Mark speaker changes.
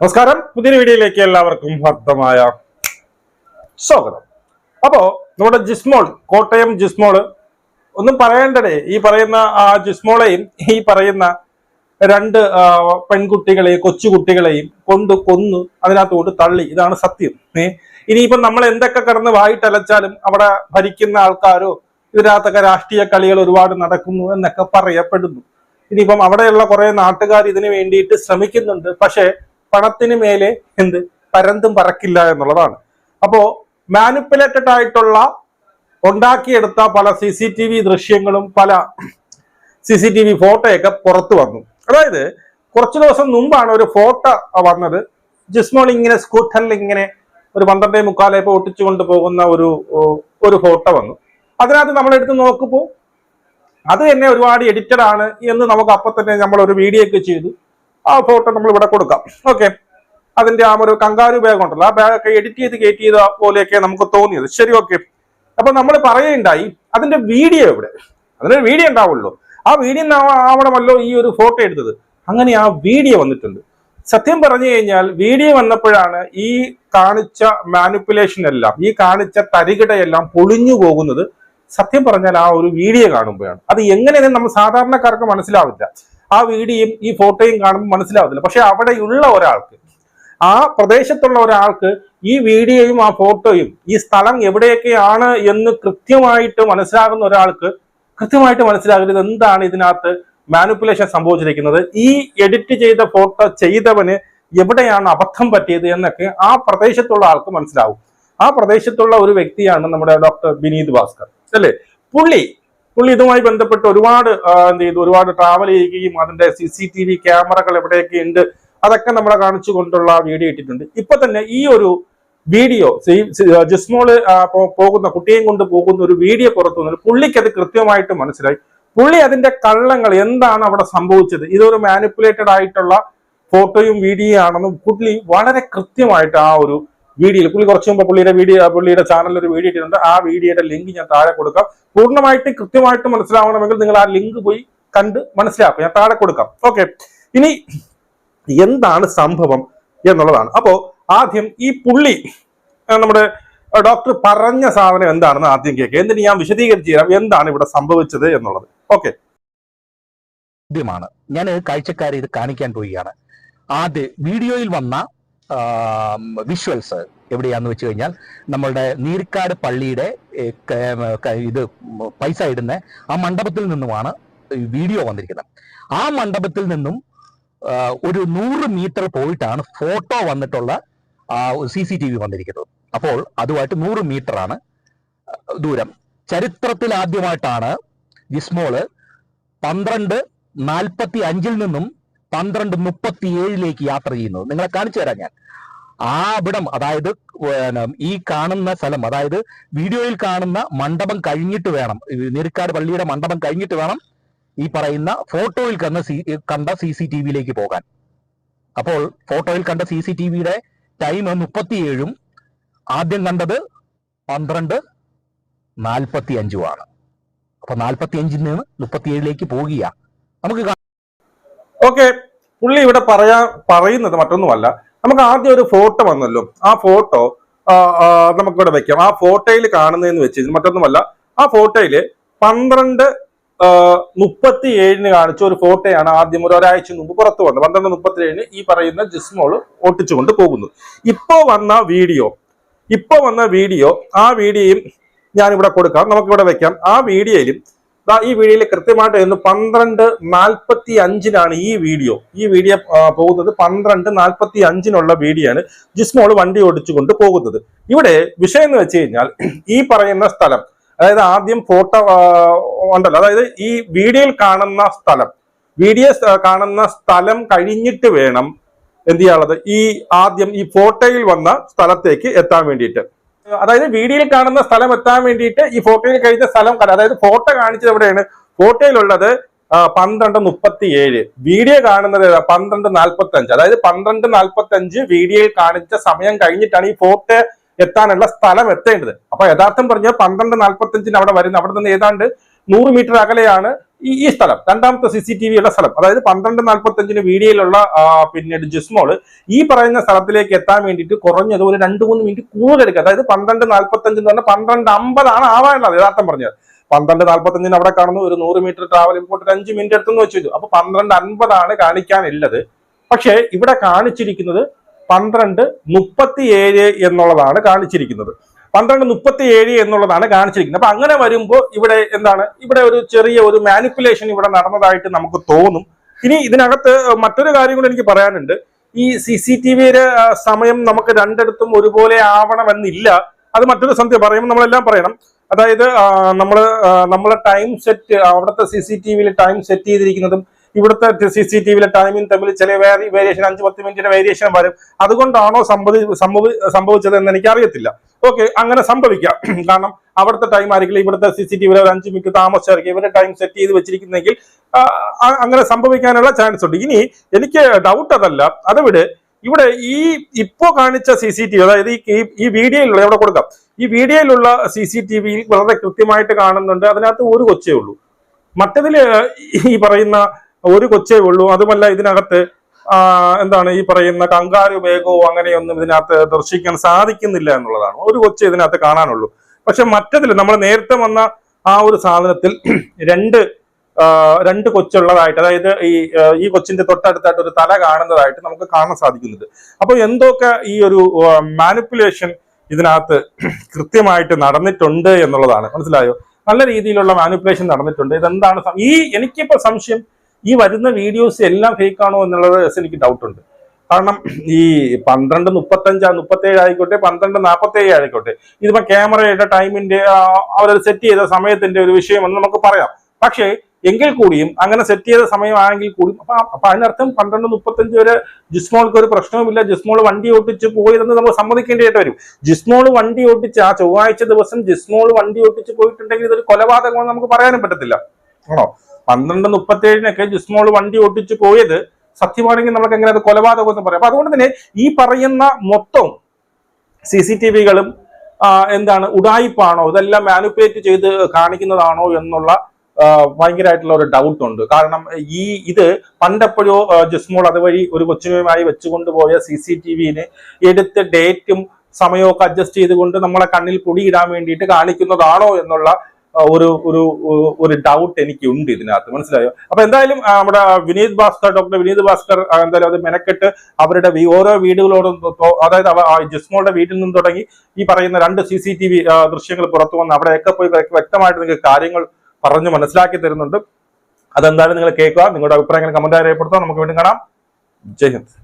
Speaker 1: നമസ്കാരം. പുതിയൊരു വീഡിയോയിലേക്ക് എല്ലാവർക്കും ഭക്തമായ സ്വാഗതം. അപ്പോ നമ്മുടെ ജിസ്മോൾ കോട്ടയം ജിസ്മോൾ ഒന്നും പറയേണ്ടടേ. ഈ പറയുന്ന ആ ജിസ്മോളെയും ഈ പറയുന്ന രണ്ട് പെൺകുട്ടികളെയും കൊച്ചുകുട്ടികളെയും കൊണ്ട് കൊന്നു അതിനകത്ത് കൊണ്ട് തള്ളി. ഇതാണ് സത്യം. ഏ ഇനിയിപ്പം നമ്മൾ എന്തൊക്കെ കടന്ന് വായിട്ടലച്ചാലും അവിടെ ഭരിക്കുന്ന ആൾക്കാരോ ഇതിനകത്തൊക്കെ രാഷ്ട്രീയ കളികൾ ഒരുപാട് നടക്കുന്നു എന്നൊക്കെ പറയപ്പെടുന്നു. ഇനിയിപ്പം അവിടെയുള്ള കുറെ നാട്ടുകാർ ഇതിനു വേണ്ടിയിട്ട് ശ്രമിക്കുന്നുണ്ട്. പക്ഷേ പണത്തിന് മേലെ എന്ത്? പരന്തും പറക്കില്ല എന്നുള്ളതാണ്. അപ്പോ മാനിപ്പുലേറ്റഡ് ആയിട്ടുള്ള ഉണ്ടാക്കിയെടുത്ത പല സി സി ടി വി ദൃശ്യങ്ങളും പല സി സി ടി വി ഫോട്ടോയൊക്കെ പുറത്തു വന്നു. അതായത് കുറച്ചു ദിവസം മുമ്പാണ് ഒരു ഫോട്ടോ വന്നത്. ജിസ്മോൾ ഇങ്ങനെ സ്കൂട്ടറിൽ ഇങ്ങനെ ഒരു പന്ത്രണ്ടേ മുക്കാലായപ്പോൾ ഒട്ടിച്ചു കൊണ്ടുപോകുന്ന ഒരു ഒരു ഫോട്ടോ വന്നു. അതിനകത്ത് നമ്മളെടുത്ത് നോക്കുമ്പോൾ അത് തന്നെ ഒരുപാട് എഡിറ്റഡ് ആണ് എന്ന് നമുക്ക് അപ്പം തന്നെ നമ്മൾ ഒരു വീഡിയോ ഒക്കെ ചെയ്തു. ആ ഫോട്ടോ നമ്മൾ ഇവിടെ കൊടുക്കാം. ഓക്കെ അതിന്റെ ആ ഒരു കങ്കാരു ബാഗ് ഉണ്ടല്ലോ. ആ ബാഗ് എഡിറ്റ് ചെയ്ത് കയറ്റി ചെയ്ത പോലെയൊക്കെ നമുക്ക് തോന്നിയത്. ശരി ഓക്കെ അപ്പൊ നമ്മൾ പറയുണ്ടായി അതിന്റെ വീഡിയോ ഇവിടെ അതിനൊരു വീഡിയോ ഉണ്ടാവുള്ളൂ. ആ വീഡിയോ ആവണമല്ലോ ഈ ഒരു ഫോട്ടോ എടുത്തത്. അങ്ങനെ ആ വീഡിയോ വന്നിട്ടുണ്ട്. സത്യം പറഞ്ഞു കഴിഞ്ഞാൽ വീഡിയോ വന്നപ്പോഴാണ് ഈ കാണിച്ച മാനിപ്പുലേഷൻ എല്ലാം ഈ കാണിച്ച തരികിടയെല്ലാം പൊളിഞ്ഞു പോകുന്നത് സത്യം പറഞ്ഞാൽ ആ ഒരു വീഡിയോ കാണുമ്പോഴാണ്. അത് എങ്ങനെയെന്ന് നമ്മൾ സാധാരണക്കാർക്ക് മനസ്സിലാവില്ല. ആ വീഡിയോയും ഈ ഫോട്ടോയും കാണുമ്പോൾ മനസ്സിലാവത്തില്ല. പക്ഷെ അവിടെയുള്ള ഒരാൾക്ക് ആ പ്രദേശത്തുള്ള ഒരാൾക്ക് ഈ വീഡിയോയും ആ ഫോട്ടോയും ഈ സ്ഥലം എവിടെയൊക്കെയാണ് എന്ന് കൃത്യമായിട്ട് മനസ്സിലാകുന്ന ഒരാൾക്ക് കൃത്യമായിട്ട് മനസ്സിലാകരുത് എന്താണ് ഇതിനകത്ത് മാനിപ്പുലേഷൻ സംഭവിച്ചിരിക്കുന്നത്. ഈ എഡിറ്റ് ചെയ്ത ഫോട്ടോ ചെയ്തവന് എവിടെയാണ് അബദ്ധം പറ്റിയത് എന്നൊക്കെ ആ പ്രദേശത്തുള്ള ആൾക്ക് മനസ്സിലാവും. ആ പ്രദേശത്തുള്ള ഒരു വ്യക്തിയാണ് നമ്മുടെ ഡോക്ടർ വിനീത് ഭാസ്കർ. അല്ലേ? പുള്ളി പുള്ളി ഇതുമായി ബന്ധപ്പെട്ട് ഒരുപാട് എന്ത് ചെയ്തു? ഒരുപാട് ട്രാവൽ ചെയ്യുകയും അതിന്റെ സി സി ടി വി ക്യാമറകൾ എവിടെയൊക്കെ ഉണ്ട് അതൊക്കെ നമ്മളെ കാണിച്ചു കൊണ്ടുള്ള വീഡിയോ ഇട്ടിട്ടുണ്ട്. ഇപ്പൊ തന്നെ ഈ ഒരു വീഡിയോ ജിസ്മോൾ പോകുന്ന കുട്ടിയെയും കൊണ്ട് പോകുന്ന ഒരു വീഡിയോ പുറത്തു വന്നു പുള്ളിക്ക് അത് കൃത്യമായിട്ട് മനസ്സിലായി. പുള്ളി അതിന്റെ കള്ളങ്ങൾ എന്താണ് അവിടെ സംഭവിച്ചത്? ഇതൊരു മാനിപ്പുലേറ്റഡ് ആയിട്ടുള്ള ഫോട്ടോയും വീഡിയോ ആണെന്നും പുള്ളി വളരെ കൃത്യമായിട്ട് ആ ഒരു വീഡിയോയിൽ പുള്ളി കുറച്ച് മുമ്പ് പുള്ളിയുടെ വീഡിയോ പുള്ളിയുടെ ചാനലിൽ ഒരു വീഡിയോ ഇട്ടിട്ടുണ്ട്. ആ വീഡിയോയുടെ ലിങ്ക് ഞാൻ താഴെ കൊടുക്കാം. പൂർണമായിട്ട് കൃത്യമായിട്ട് മനസ്സിലാവണമെങ്കിൽ നിങ്ങൾ ആ ലിങ്ക് പോയി കണ്ട് മനസ്സിലാക്കും. ഞാൻ താഴെ കൊടുക്കാം. ഓക്കെ ഇനി എന്താണ് സംഭവം എന്നുള്ളതാണ്. അപ്പോ ആദ്യം ഈ പുള്ളി നമ്മുടെ ഡോക്ടർ പറഞ്ഞ സാധനം എന്താണെന്ന് ആദ്യം കേൾക്കുക എന്നിട്ട് ഞാൻ വിശദീകരിച്ച് തരാം എന്താണ് ഇവിടെ സംഭവിച്ചത് എന്നുള്ളത്. ഓക്കെ
Speaker 2: ആദ്യമാണ്. ഞാൻ കാഴ്ചക്കാരെ ഇത് കാണിക്കാൻ പോവുകയാണ്. ആദ്യ വീഡിയോയിൽ വന്ന വിഷ്വൽസ് എവിടെയാന്ന് വെച്ച് കഴിഞ്ഞാൽ നമ്മളുടെ നീർക്കാട് പള്ളിയുടെ ഇത് പൈസ ഇടുന്ന ആ മണ്ഡപത്തിൽ നിന്നുമാണ് വീഡിയോ വന്നിരിക്കുന്നത്. ആ മണ്ഡപത്തിൽ നിന്നും ഒരു നൂറ് മീറ്റർ പോയിട്ടാണ് ഫോട്ടോ വന്നിട്ടുള്ള സി സി ടി വി വന്നിരിക്കുന്നത്. അപ്പോൾ അതുമായിട്ട് നൂറ് മീറ്റർ ആണ് ദൂരം. ചരിത്രത്തിൽ ആദ്യമായിട്ടാണ് ജിസ്മോൾ പന്ത്രണ്ട് നാൽപ്പത്തി അഞ്ചിൽ നിന്നും പന്ത്രണ്ട് മുപ്പത്തി ഏഴിലേക്ക് യാത്ര ചെയ്യുന്നത്. നിങ്ങളെ കാണിച്ചു തരാം ഞാൻ. ആ അവിടം അതായത് ഈ കാണുന്ന സ്ഥലം അതായത് വീഡിയോയിൽ കാണുന്ന മണ്ഡപം കഴിഞ്ഞിട്ട് വേണം. ഈ പള്ളിയുടെ മണ്ഡപം കഴിഞ്ഞിട്ട് വേണം ഈ പറയുന്ന ഫോട്ടോയിൽ കണ്ട സി കണ്ട സി സി ടി വിയിലേക്ക് പോകാൻ. അപ്പോൾ ഫോട്ടോയിൽ കണ്ട സി സി ടി വിയുടെ ടൈം മുപ്പത്തിയേഴും ആദ്യം കണ്ടത് പന്ത്രണ്ട് നാൽപ്പത്തി അഞ്ചുമാണ് അപ്പൊ നാൽപ്പത്തി അഞ്ചിൽ നിന്ന് മുപ്പത്തിയേഴിലേക്ക് പോകുക. നമുക്ക്
Speaker 1: ഓക്കെ പുള്ളി ഇവിടെ പറയാ പറയുന്നത് മറ്റൊന്നുമല്ല. നമുക്ക് ആദ്യം ഒരു ഫോട്ടോ വന്നല്ലോ. ആ ഫോട്ടോ നമുക്കിവിടെ വെക്കാം. ആ ഫോട്ടോയിൽ കാണുന്നതെന്ന് വെച്ച് മറ്റൊന്നുമല്ല. ആ ഫോട്ടോയിൽ പന്ത്രണ്ട് മുപ്പത്തി ഏഴിന് കാണിച്ച ഒരു ഫോട്ടോയാണ് ആദ്യം ഒരു ഒരാഴ്ച മുമ്പ് പുറത്തു വന്നത്. പന്ത്രണ്ട് മുപ്പത്തി ഏഴിന് ഈ പറയുന്ന ജിസ്മോൾ ഒട്ടിച്ചുകൊണ്ട് പോകുന്നു ഇപ്പോ വന്ന വീഡിയോ ഇപ്പോ വന്ന വീഡിയോ ആ വീഡിയോയും ഞാനിവിടെ കൊടുക്കാം. നമുക്കിവിടെ വെക്കാം. ആ വീഡിയോയിലും ഈ വീഡിയോയിൽ കൃത്യമായിട്ട് എന്ന് പന്ത്രണ്ട് നാൽപ്പത്തി അഞ്ചിനാണ് ഈ വീഡിയോ. ഈ വീഡിയോ പോകുന്നത് പന്ത്രണ്ട് നാൽപ്പത്തി അഞ്ചിനുള്ള വീഡിയോ ആണ് ജിസ്മോൾ വണ്ടി ഓടിച്ചുകൊണ്ട് പോകുന്നത്. ഇവിടെ വിഷയം എന്ന് വെച്ച് കഴിഞ്ഞാൽ ഈ പറയുന്ന സ്ഥലം അതായത് ആദ്യം ഫോട്ടോ ഉണ്ടല്ലോ. അതായത് ഈ വീഡിയോയിൽ കാണുന്ന സ്ഥലം വീഡിയോ കാണുന്ന സ്ഥലം കഴിഞ്ഞിട്ട് വേണം എന്ത് ചെയ്യാനുള്ളത്? ഈ ആദ്യം ഈ ഫോട്ടോയിൽ വന്ന സ്ഥലത്തേക്ക് എത്താൻ വേണ്ടിയിട്ട്. അതായത് വീഡിയോയിൽ കാണുന്ന സ്ഥലം എത്താൻ വേണ്ടിയിട്ട് ഈ ഫോട്ടോയിൽ കഴിഞ്ഞ സ്ഥലം അതായത് ഫോട്ടോ കാണിച്ചത് എവിടെയാണ്? ഫോട്ടോയിലുള്ളത് പന്ത്രണ്ട് മുപ്പത്തി ഏഴ് വീഡിയോ കാണുന്നത്? പന്ത്രണ്ട് നാൽപ്പത്തി അഞ്ച് അതായത് പന്ത്രണ്ട് നാൽപ്പത്തി അഞ്ച് വീഡിയോയിൽ കാണിച്ച സമയം കഴിഞ്ഞിട്ടാണ് ഈ ഫോട്ടോ എത്താനുള്ള സ്ഥലം എത്തേണ്ടത്. അപ്പൊ യഥാർത്ഥം പറഞ്ഞാൽ പന്ത്രണ്ട് നാൽപ്പത്തി അഞ്ചിന് അവിടെ വരുന്നത് അവിടെ നിന്ന് ഏതാണ്ട് നൂറ് മീറ്റർ അകലെയാണ് ഈ സ്ഥലം രണ്ടാമത്തെ സി സി ടി വി ഉള്ള സ്ഥലം. അതായത് പന്ത്രണ്ട് നാൽപ്പത്തി അഞ്ചിന് വീഡിയോയിലുള്ള പിന്നെ ജിസ്മോൾ ഈ പറയുന്ന സ്ഥലത്തിലേക്ക് എത്താൻ വേണ്ടിയിട്ട് കുറഞ്ഞത് ഒരു രണ്ട് മൂന്ന് മിനിറ്റ് കൂടുതൽ എടുക്കുക. അതായത് പന്ത്രണ്ട് നാൽപ്പത്തി അഞ്ച് എന്ന് പറഞ്ഞാൽ പന്ത്രണ്ട് അമ്പതാണ് ആവാനുള്ളത് യഥാർത്ഥം പറഞ്ഞത് പന്ത്രണ്ട് നാൽപ്പത്തഞ്ചിന് അവിടെ കാണുന്നു ഒരു നൂറ് മീറ്റർ ട്രാവൽ ഇമ്പോർട്ട് ഒരു അഞ്ച് മിനിറ്റ് എടുത്തെന്ന് വെച്ചു അപ്പൊ പന്ത്രണ്ട് അൻപതാണ് കാണിക്കാനുള്ളത്. പക്ഷേ ഇവിടെ കാണിച്ചിരിക്കുന്നത് പന്ത്രണ്ട് മുപ്പത്തി ഏഴ് എന്നുള്ളതാണ് കാണിച്ചിരിക്കുന്നത്. പന്ത്രണ്ട് മുപ്പത്തി ഏഴ് എന്നുള്ളതാണ് കാണിച്ചിരിക്കുന്നത്. അപ്പൊ അങ്ങനെ വരുമ്പോൾ ഇവിടെ എന്താണ്? ഇവിടെ ഒരു ചെറിയ ഒരു മാനിപ്പുലേഷൻ ഇവിടെ നടന്നതായിട്ട് നമുക്ക് തോന്നും. ഇനി ഇതിനകത്ത് മറ്റൊരു കാര്യം കൂടെ എനിക്ക് പറയാനുണ്ട്. ഈ സി സി ടി വിയുടെ സമയം നമുക്ക് രണ്ടിടത്തും ഒരുപോലെ ആവണമെന്നില്ല. അത് മറ്റൊരു സന്ധ്യ പറയുമ്പോൾ നമ്മളെല്ലാം പറയണം. അതായത് നമ്മൾ നമ്മളെ ടൈം സെറ്റ് അവിടുത്തെ സി സി ടി വിയിൽ ടൈം സെറ്റ് ചെയ്തിരിക്കുന്നതും ഇവിടുത്തെ സി സി ടി വിയിലെ ടൈമിംഗ് തമ്മിൽ ചില വേരിയേഷൻ അഞ്ച് പത്ത് മിനിറ്റിന്റെ വേരിയേഷൻ വരും. അതുകൊണ്ടാണോ സംഭവി സംഭവി സംഭവിച്ചത് എന്ന് എനിക്ക് അറിയത്തില്ല ഓക്കെ അങ്ങനെ സംഭവിക്കാം. കാരണം അവിടുത്തെ ടൈം ആയിരിക്കില്ല. ഇവിടുത്തെ സി സി ടി വിയിൽ ഒരു അഞ്ച് മിനിറ്റ് താമസിച്ചായിരിക്കും ഇവരുടെ ടൈം സെറ്റ് ചെയ്ത് വെച്ചിരിക്കുന്നെങ്കിൽ അങ്ങനെ സംഭവിക്കാനുള്ള ചാൻസ് ഉണ്ട്. ഇനി എനിക്ക് ഡൗട്ട് അതല്ല. അതവിടെ ഇവിടെ ഈ ഇപ്പോ കാണിച്ച സി സി ടി വി അതായത് ഈ വീഡിയോയിലുള്ള എവിടെ കൊടുക്കാം. ഈ വീഡിയോയിലുള്ള സി സി ടി വിയിൽ വളരെ കൃത്യമായിട്ട് കാണുന്നുണ്ട്. അതിനകത്ത് ഒരു കൊച്ചേ ഉള്ളൂ. മറ്റതിൽ ഈ പറയുന്ന ഒരു കൊച്ചേ ഉള്ളൂ. അതുമല്ല ഇതിനകത്ത് എന്താണ് ഈ പറയുന്ന കങ്കാരു വേഗവും അങ്ങനെയൊന്നും ഇതിനകത്ത് ദർശിക്കാൻ സാധിക്കുന്നില്ല എന്നുള്ളതാണ്. ഒരു കൊച്ചേ ഇതിനകത്ത് കാണാനുള്ളൂ. പക്ഷെ മറ്റതിൽ നമ്മൾ നേരത്തെ വന്ന ആ ഒരു സാധനത്തിൽ രണ്ട് രണ്ട് കൊച്ചുള്ളതായിട്ട് അതായത് ഈ ഈ കൊച്ചിന്റെ തൊട്ടടുത്തായിട്ട് ഒരു തല കാണുന്നതായിട്ട് നമുക്ക് കാണാൻ സാധിക്കുന്നുണ്ട് അപ്പൊ എന്തൊക്കെ ഈ ഒരു മാനിപ്പുലേഷൻ ഇതിനകത്ത് കൃത്യമായിട്ട് നടന്നിട്ടുണ്ട് എന്നുള്ളതാണ്. മനസ്സിലായോ? നല്ല രീതിയിലുള്ള മാനിപ്പുലേഷൻ നടന്നിട്ടുണ്ട്. ഇതെന്താണ് ഈ എനിക്കിപ്പോ സംശയം ഈ വരുന്ന വീഡിയോസ് എല്ലാം ഫേക്ക് ആണോ എന്നുള്ളത് എനിക്ക് ഡൗട്ട് ഉണ്ട്. കാരണം ഈ പന്ത്രണ്ട് മുപ്പത്തഞ്ച് മുപ്പത്തേഴ് ആയിക്കോട്ടെ പന്ത്രണ്ട് നാൽപ്പത്തേഴ് ആയിക്കോട്ടെ. ഇതിപ്പോ ക്യാമറയുടെ ടൈമിന്റെ അവരത് സെറ്റ് ചെയ്ത സമയത്തിന്റെ ഒരു വിഷയമെന്ന് നമുക്ക് പറയാം. പക്ഷേ എങ്കിൽ കൂടിയും അങ്ങനെ സെറ്റ് ചെയ്ത സമയമാണെങ്കിൽ കൂടി അപ്പൊ അതിനർത്ഥം പന്ത്രണ്ട് മുപ്പത്തഞ്ച് വരെ ജിസ്മോൾക്ക് ഒരു പ്രശ്നവുമില്ല. ജിസ്മോൾ വണ്ടി ഓട്ടിച്ച് പോയതെന്ന് നമ്മൾ സമ്മതിക്കേണ്ടതായിട്ട് വരും. ജിസ്മോൾ വണ്ടി ഓട്ടിച്ച് ആ ചൊവ്വാഴ്ച ദിവസം ജിസ്മോൾ വണ്ടി ഓട്ടിച്ച് പോയിട്ടുണ്ടെങ്കിൽ ഇതൊരു കൊലപാതകമെന്ന് നമുക്ക് പറയാനും പറ്റത്തില്ല. ആണോ? പന്ത്രണ്ട് മുപ്പത്തേഴിനൊക്കെ ജിസ്മോൾ വണ്ടി ഓട്ടിച്ചു പോയത് സത്യമാണെങ്കിൽ നമുക്ക് എങ്ങനെ അത് കൊലപാതകം എന്ന് പറയാം. അപ്പൊ അതുകൊണ്ട് തന്നെ ഈ പറയുന്ന മൊത്തം സി സി ടി വികളും എന്താണ് ഉടായിപ്പാണോ? ഇതെല്ലാം മാനിപ്പുലേറ്റ് ചെയ്ത് കാണിക്കുന്നതാണോ എന്നുള്ള ഭയങ്കരമായിട്ടുള്ള ഒരു ഡൗട്ട് ഉണ്ട്. കാരണം ഈ ഇത് പണ്ടെപ്പോഴോ ജിസ്മോൾ അതുവഴി ഒരു കൊച്ചുമായി വെച്ചുകൊണ്ടുപോയ സി സി ടി വിന് എടുത്ത് ഡേറ്റും സമയമൊക്കെ അഡ്ജസ്റ്റ് ചെയ്തുകൊണ്ട് നമ്മളെ കണ്ണിൽ പൊടിയിടാൻ വേണ്ടിയിട്ട് കാണിക്കുന്നതാണോ എന്നുള്ള ഒരു ഒരു ഒരു- ഡൗട്ട് എനിക്ക് ഉണ്ട് ഇതിനകത്ത്. മനസ്സിലായോ? അപ്പൊ എന്തായാലും നമ്മുടെ വിനീത് ഭാസ്കർ ഡോക്ടർ വിനീത് ഭാസ്കർ എന്തായാലും അത് മെനക്കെട്ട് അവരുടെ ഓരോ വീടുകളോടും അതായത് ജിസ്മോളുടെ വീട്ടിൽ നിന്ന് തുടങ്ങി ഈ പറയുന്ന രണ്ട് സി സി ടി വി ദൃശ്യങ്ങൾ പുറത്തു വന്ന് അവിടെയൊക്കെ പോയി വ്യക്തമായിട്ട് നിങ്ങൾക്ക് കാര്യങ്ങൾ പറഞ്ഞു മനസ്സിലാക്കി തരുന്നുണ്ട്. അതെന്തായാലും നിങ്ങൾ കേൾക്കുക. നിങ്ങളുടെ അഭിപ്രായങ്ങൾ കമന്റ് രേഖപ്പെടുത്തുക നമുക്ക് വീണ്ടും കാണാം. ജയ് ഹിന്ദ്.